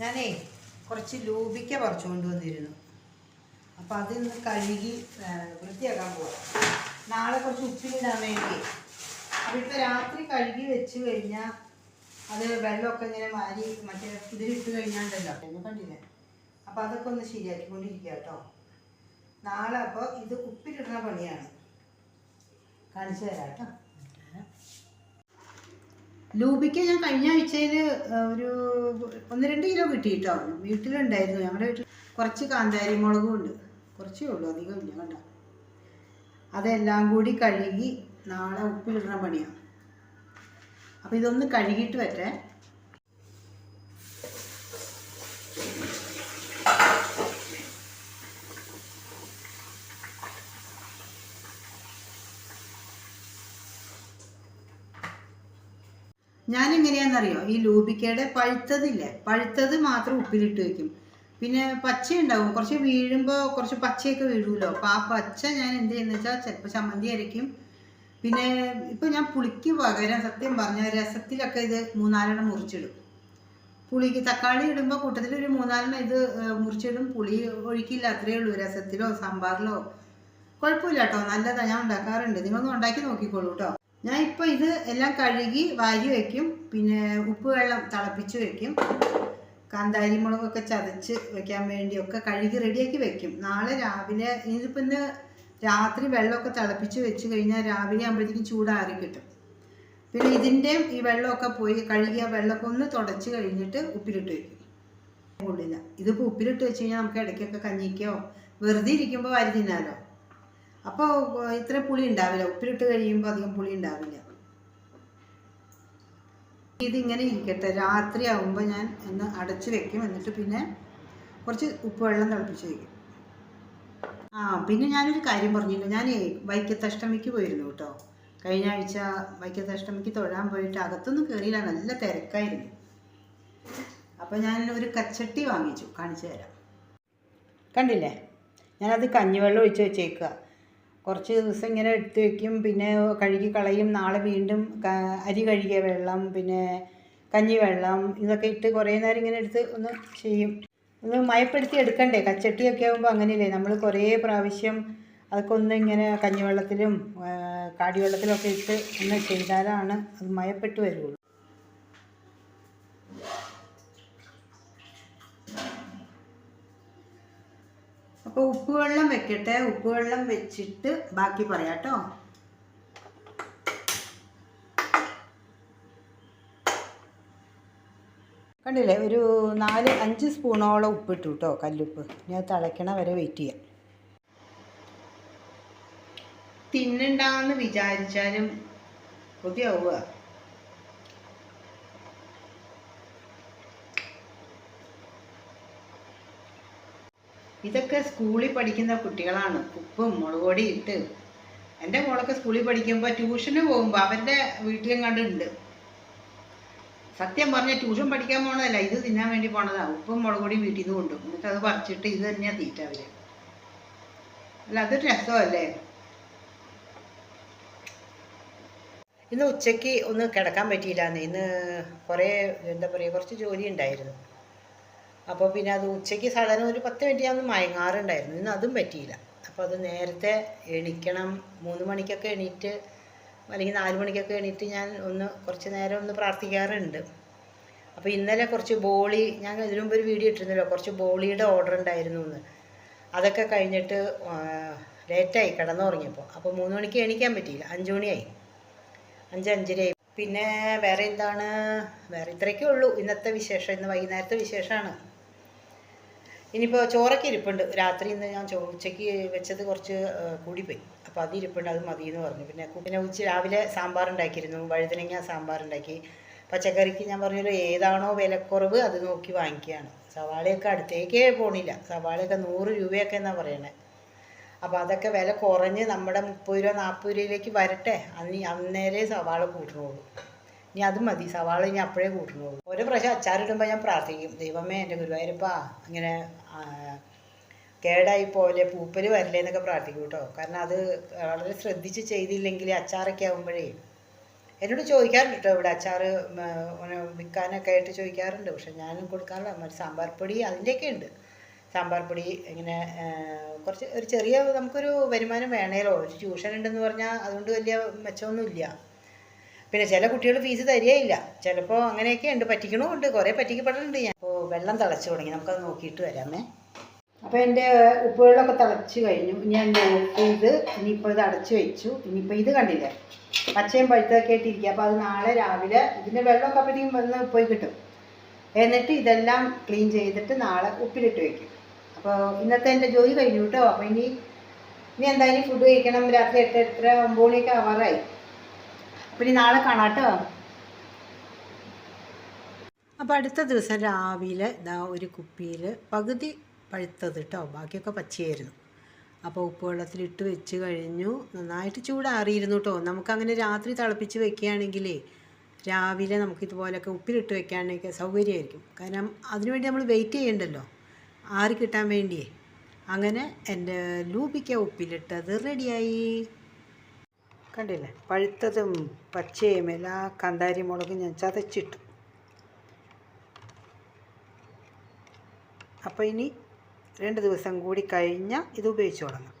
ഞാനേ കുറച്ച് ലൂബിക്ക പറിച്ചുകൊണ്ട് കൊണ്ടുവന്നിരുന്നു അപ്പം അതിന്ന് കഴുകി വൃത്തിയാക്കാൻ പോവാം. നാളെ കുറച്ച് ഉപ്പിലിടാൻ വേണ്ടി. അപ്പം ഇപ്പം രാത്രി കഴുകി വെച്ച് കഴിഞ്ഞാൽ അത് വെള്ളമൊക്കെ ഇങ്ങനെ മാരി മറ്റേ ഇതിലിട്ട് കഴിഞ്ഞാണ്ടല്ലോ. എന്നെ കണ്ടില്ലേ? അപ്പം അതൊക്കെ ഒന്ന് ശരിയാക്കിക്കൊണ്ടിരിക്കുക കേട്ടോ നാളെ അപ്പോൾ ഇത് ഉപ്പിലിടുന്ന പണിയാണ്. കാണിച്ചു തരാം കേട്ടോ ലൂബിക്ക ഞാൻ കഴിഞ്ഞ ആഴ്ചയിൽ ഒരു ഒന്ന് രണ്ട് കിലോ കിട്ടിയിട്ടോ. വീട്ടിലുണ്ടായിരുന്നു. ഞങ്ങളുടെ വീട്ടിൽ കുറച്ച് കാന്താരി മുളകും ഉണ്ട്. കുറച്ചേ ഉള്ളൂ അധികം ഇല്ല കണ്ട. അതെല്ലാം കൂടി കഴുകി നാളെ ഉപ്പിലിടുന്ന പണിയാണ് അപ്പോൾ ഇതൊന്ന് കഴുകിയിട്ട് വരട്ടെ. ഞാൻ എങ്ങനെയാണെന്നറിയോ ഈ ലൂബിക്കയുടെ പഴുത്തതില്ലേ? പഴുത്തത് മാത്രം ഉപ്പിലിട്ട് വെക്കും. പിന്നെ പച്ച ഉണ്ടാവും കുറച്ച് വീഴുമ്പോൾ കുറച്ച് പച്ചയൊക്കെ വീഴുമല്ലോ അപ്പോൾ ആ പച്ച ഞാൻ എന്ത് ചെയ്യുന്ന വെച്ചാൽ ചിലപ്പോൾ ചമ്മന്തി അരയ്ക്കും. പിന്നെ ഇപ്പോൾ ഞാൻ പുളിക്ക് പകരം സത്യം പറഞ്ഞ രസത്തിലൊക്കെ ഇത് മൂന്നാലെണ്ണം മുറിച്ചിടും. പുളിക്ക് തക്കാളി ഇടുമ്പോൾ കൂട്ടത്തിൽ ഒരു മൂന്നാലെണ്ണം ഇത് മുറിച്ചിടും. പുളി ഒഴിക്കില്ല അത്രയേ ഉള്ളൂ രസത്തിലോ സാമ്പാറിലോ. കുഴപ്പമില്ല കേട്ടോ നല്ലതാണ് ഞാൻ ഉണ്ടാക്കാറുണ്ട്. നിങ്ങളൊന്ന് ഉണ്ടാക്കി നോക്കിക്കോളൂ കേട്ടോ ഞാൻ ഇപ്പോൾ ഇത് എല്ലാം കഴുകി വാരി വെക്കും. പിന്നെ ഉപ്പ് വെള്ളം തിളപ്പിച്ച് വെക്കും. കാന്താരി മുളകൊക്കെ ചതച്ച് വെക്കാൻ വേണ്ടിയൊക്കെ കഴുകി റെഡിയാക്കി വെക്കും. നാളെ രാവിലെ ഇതിപ്പോൾ ഇന്ന് രാത്രി വെള്ളമൊക്കെ തിളപ്പിച്ച് വെച്ച് കഴിഞ്ഞാൽ രാവിലെ ആകുമ്പോഴത്തേക്കും ചൂടാറി കിട്ടും. പിന്നെ ഇതിന്റെയും ഈ വെള്ളമൊക്കെ പോയി കഴുകിയ വെള്ളമൊക്കെ ഒന്ന് തുടച്ച് കഴിഞ്ഞിട്ട് ഉപ്പിലിട്ട് വെക്കും. കൊള്ളില്ല ഇതിപ്പോൾ ഉപ്പിലിട്ട് വെച്ച് കഴിഞ്ഞാൽ നമുക്ക് ഇടയ്ക്കൊക്കെ കഞ്ഞിക്കോ? വെറുതെ ഇരിക്കുമ്പോൾ വാരി തിന്നാലോ? അപ്പോൾ ഇത്ര പുളി ഉണ്ടാവില്ല. ഉപ്പിലിട്ട് കഴിയുമ്പോൾ അധികം പുളി ഉണ്ടാവില്ല. ഇതിങ്ങനെ ഇരിക്കട്ടെ. രാത്രി ആകുമ്പോൾ ഞാൻ ഒന്ന് അടച്ച് വെക്കും. എന്നിട്ട് പിന്നെ കുറച്ച് ഉപ്പ് വെള്ളം തിളപ്പിച്ച് വയ്ക്കും ആ പിന്നെ ഞാനൊരു കാര്യം പറഞ്ഞില്ല ഞാൻ വൈക്കത്തഷ്ടമിക്ക് പോയിരുന്നു കേട്ടോ. കഴിഞ്ഞ ആഴ്ച വൈക്കത്തഷ്ടമിക്ക് തൊഴാൻ പോയിട്ട് അകത്തൊന്നും കയറിയില്ല നല്ല തിരക്കായിരുന്നു. അപ്പോൾ ഞാൻ ഒരു കച്ചട്ടി വാങ്ങിച്ചു. കാണിച്ചു തരാം. കണ്ടില്ലേ? ഞാനത് കഞ്ഞിവെള്ളം ഒഴിച്ച് വെച്ചേക്കുക കുറച്ച് ദിവസം ഇങ്ങനെ എടുത്ത് വെക്കും. പിന്നെ കഴുകി കളയും. നാളെ വീണ്ടും അരി കഴുകിയ വെള്ളം പിന്നെ കഞ്ഞിവെള്ളം ഇതൊക്കെ ഇട്ട് കുറേ നേരം ഇങ്ങനെ എടുത്ത് ഒന്ന് ചെയ്യും. ഒന്ന് മയപ്പെടുത്തി എടുക്കണ്ടേ? കച്ചട്ടിയൊക്കെ ആകുമ്പോൾ അങ്ങനെയല്ലേ? നമ്മൾ കുറേ പ്രാവശ്യം അതൊക്കെ ഒന്ന് ഇങ്ങനെ കഞ്ഞിവെള്ളത്തിലും കാടിവെള്ളത്തിലൊക്കെ ഇട്ട് ഒന്ന് ചെയ്താലാണ് അത് മയപ്പെട്ട് വരുള്ളൂ. അപ്പോൾ ഉപ്പുവെള്ളം വെക്കട്ടെ. ഉപ്പുവെള്ളം വെച്ചിട്ട് ബാക്കി പറയാം കേട്ടോ. കണ്ടില്ലേ? ഒരു നാല് അഞ്ച് സ്പൂണോളം ഉപ്പിട്ടു കേട്ടോ കല്ലുപ്പ്. ഞാൻ തിളയ്ക്കണ വരെ വെയിറ്റ് ചെയ്യാം. തിന്നണ്ടാന്ന് വിചാരിച്ചാലും കൊതിയാവുക. ഇതൊക്കെ സ്കൂളിൽ പഠിക്കുന്ന കുട്ടികളാണ്. ഉപ്പും മുളക് പൊടി ഇട്ട്. എന്റെ മോളൊക്കെ സ്കൂളിൽ പഠിക്കുമ്പോൾ ട്യൂഷന് പോകുമ്പോൾ അവരുടെ വീട്ടിലും ഉണ്ട്. സത്യം പറഞ്ഞാൽ ട്യൂഷൻ പഠിക്കാൻ പോണതല്ല ഇത് തിന്നാൻ വേണ്ടി പോണതാ. ഉപ്പും മുളക് പൊടിയും വീട്ടിൽ നിന്ന് കൊണ്ടും എന്നിട്ട് അത് പറിച്ചിട്ട് ഇത് തന്നെയാണ് തീറ്റ അവർ. അല്ല അതൊരു രസമല്ലേ ഇന്ന് ഉച്ചയ്ക്ക് ഒന്ന് കിടക്കാൻ പറ്റിയില്ലാന്ന്. ഇന്ന് കുറേ എന്താ പറയുക കുറച്ച് ജോലി ഉണ്ടായിരുന്നു. അപ്പോൾ പിന്നെ അത് ഉച്ചയ്ക്ക് സാധാരണ ഒരു പത്ത് മിനിറ്റ് ഞാൻ മയങ്ങാറുണ്ടായിരുന്നു. ഇന്ന് അതും പറ്റിയില്ല. അപ്പോൾ അത് നേരത്തെ എണീക്കണം. മൂന്ന് മണിക്കൊക്കെ എണീറ്റ് അല്ലെങ്കിൽ നാല് മണിക്കൊക്കെ എണീറ്റ് ഞാൻ ഒന്ന് കുറച്ച് നേരം ഒന്ന് പ്രാർത്ഥിക്കാറുണ്ട്. അപ്പോൾ ഇന്നലെ കുറച്ച് ബോളി ഞാൻ ഇതിനു മുമ്പ് ഒരു വീഡിയോ ഇട്ടിരുന്നല്ലോ കുറച്ച് ബോളിയുടെ ഓർഡർ ഉണ്ടായിരുന്നു എന്ന്. അതൊക്കെ കഴിഞ്ഞിട്ട് ലേറ്റായി കിടന്നുറങ്ങിയപ്പോൾ അപ്പോൾ മൂന്ന് മണിക്ക് എണീക്കാൻ പറ്റിയില്ല. അഞ്ച് മണിയായി. അഞ്ച് അഞ്ചരയായി. പിന്നെ വേറെ എന്താണ്? വേറെ ഇത്രയൊക്കെ ഉള്ളൂ. ഇന്നത്തെ വിശേഷം. ഇന്ന് വൈകുന്നേരത്തെ വിശേഷമാണ്. ഇനിയിപ്പോൾ ചോറൊക്കെ ഇരിപ്പുണ്ട്. രാത്രി ഇന്ന് ഞാൻ ചോ ഉച്ചയ്ക്ക് വെച്ചത് കുറച്ച് കൂടിപ്പോയി. അപ്പോൾ അത് ഇരിപ്പുണ്ട് അത് മതി എന്ന് പറഞ്ഞു. പിന്നെ പിന്നെ ഉച്ച രാവിലെ സാമ്പാർ ഉണ്ടാക്കിയിരുന്നു വഴുതനങ്ങ സാമ്പാർ ഉണ്ടാക്കി പച്ചക്കറിക്ക് ഞാൻ പറഞ്ഞല്ലോ ഏതാണോ വിലക്കുറവ് അത് നോക്കി വാങ്ങിക്കുകയാണ്. സവാളയൊക്കെ അടുത്തേക്കേ പോണില്ല. സവാളയൊക്കെ നൂറ് രൂപയൊക്കെ എന്നാണ് പറയണേ. അപ്പോൾ അതൊക്കെ വില കുറഞ്ഞ് നമ്മുടെ മുപ്പത് രൂപ നാൽപ്പത് രൂപയിലേക്ക് വരട്ടെ. അന്ന് അന്നേരേ സവാള കൂട്ടണുള്ളൂ ഇനി അത് മതി. സവാള ഇനി അപ്പോഴേ കൂട്ടണുള്ളൂ ഓരോ പ്രാവശ്യം അച്ചാറിടുമ്പോൾ ഞാൻ പ്രാർത്ഥിക്കും. ദൈവമേ എന്റെ ഗുരുവായൂരപ്പാ അങ്ങനെ കേടായി പോലെ പൂപ്പൽ വരില്ലേ എന്നൊക്കെ പ്രാർത്ഥിക്കും കേട്ടോ. കാരണം അത് വളരെ ശ്രദ്ധിച്ച് ചെയ്തില്ലെങ്കിൽ അച്ചാറൊക്കെ ആകുമ്പോഴേ എന്നോട് ചോദിക്കാറുണ്ട് കേട്ടോ ഇവിടെ അച്ചാറ് വിൽക്കാനൊക്കെ ആയിട്ട് ചോദിക്കാറുണ്ട്. പക്ഷെ ഞാനും കൊടുക്കാറില്ല. മറ്റേ സാമ്പാർ പൊടി അതിന്റെയൊക്കെ ഉണ്ട്. സാമ്പാർ പൊടി ഇങ്ങനെ കുറച്ച് ഒരു ചെറിയ നമുക്കൊരു വരുമാനം വേണേലോ. ഒരു ട്യൂഷൻ ഉണ്ടെന്ന് പറഞ്ഞാൽ അതുകൊണ്ട് വലിയ മെച്ചമൊന്നുമില്ല. പിന്നെ ചില കുട്ടികൾ ഫീസ് തരികയില്ല. ചിലപ്പോൾ അങ്ങനെയൊക്കെ ഉണ്ട്. പറ്റിക്കണമുണ്ട് കുറേ പറ്റിക്കപ്പെട്ടിട്ടുണ്ട് ഞാൻ. അപ്പോൾ വെള്ളം തിളച്ച് തുടങ്ങി. നമുക്കത് നോക്കിയിട്ട് വരാമേ. അപ്പോൾ എന്റെ ഉപ്പുവെള്ളമൊക്കെ തിളച്ച് കഴിഞ്ഞു. ഞാൻ നോക്കി ഇത് ഇനിയിപ്പോൾ ഇത് അടച്ച് വെച്ചു. ഇനിയിപ്പോൾ ഇത് കണ്ടില്ലേ? പച്ചയും പഴുത്തൊക്കെ ആയിട്ടിരിക്കുക. അപ്പോൾ അത് നാളെ രാവിലെ ഇതിന്റെ വെള്ളമൊക്കെ അപ്പോഴത്തേക്കും വന്ന് പോയി കിട്ടും. എന്നിട്ട് ഇതെല്ലാം ക്ലീൻ ചെയ്തിട്ട് നാളെ ഉപ്പിലിട്ട് വെക്കും. അപ്പോൾ ഇന്നത്തെ എന്റെ ജോലി കഴിഞ്ഞു കേട്ടോ. അപ്പോൾ ഇനി ഇനി എന്തായാലും ഫുഡ് കഴിക്കണം. രാത്രി എട്ട് എട്ടര ഒമ്പത് മണിയൊക്കെ ആവാറായി. ഇനി നാളെ കാണാം കേട്ടോ അപ്പോൾ അടുത്ത ദിവസം രാവിലെ ഇതാ ഒരു കുപ്പിയിൽ പകുതി പഴുത്തത് കേട്ടോ ബാക്കിയൊക്കെ പച്ചയായിരുന്നു. അപ്പോൾ ഉപ്പുവെള്ളത്തിലിട്ട് വെച്ച് കഴിഞ്ഞു. നന്നായിട്ട് ചൂടാറിയിരുന്നു കേട്ടോ നമുക്കങ്ങനെ രാത്രി തിളപ്പിച്ച് വെക്കുകയാണെങ്കിലേ രാവിലെ നമുക്ക് ഇതുപോലെയൊക്കെ ഉപ്പിലിട്ട് വെക്കുകയാണെങ്കിൽ സൗകര്യമായിരിക്കും. കാരണം അതിനുവേണ്ടി നമ്മൾ വെയിറ്റ് ചെയ്യണ്ടല്ലോ. ആറി കിട്ടാൻ വേണ്ടിയേ? അങ്ങനെ എന്റെ ലൂപിക്ക ഉപ്പിലിട്ടത് റെഡിയായി കണ്ടില്ലേ? പഴുത്തതും പച്ചയും എല്ലാ കാന്താരി മുളകും ഞാൻ ചതച്ചിട്ടു. അപ്പോൾ ഇനി രണ്ട് ദിവസം കൂടി കഴിഞ്ഞാൽ ഇത് ഉപയോഗിച്ച് തുടങ്ങാം.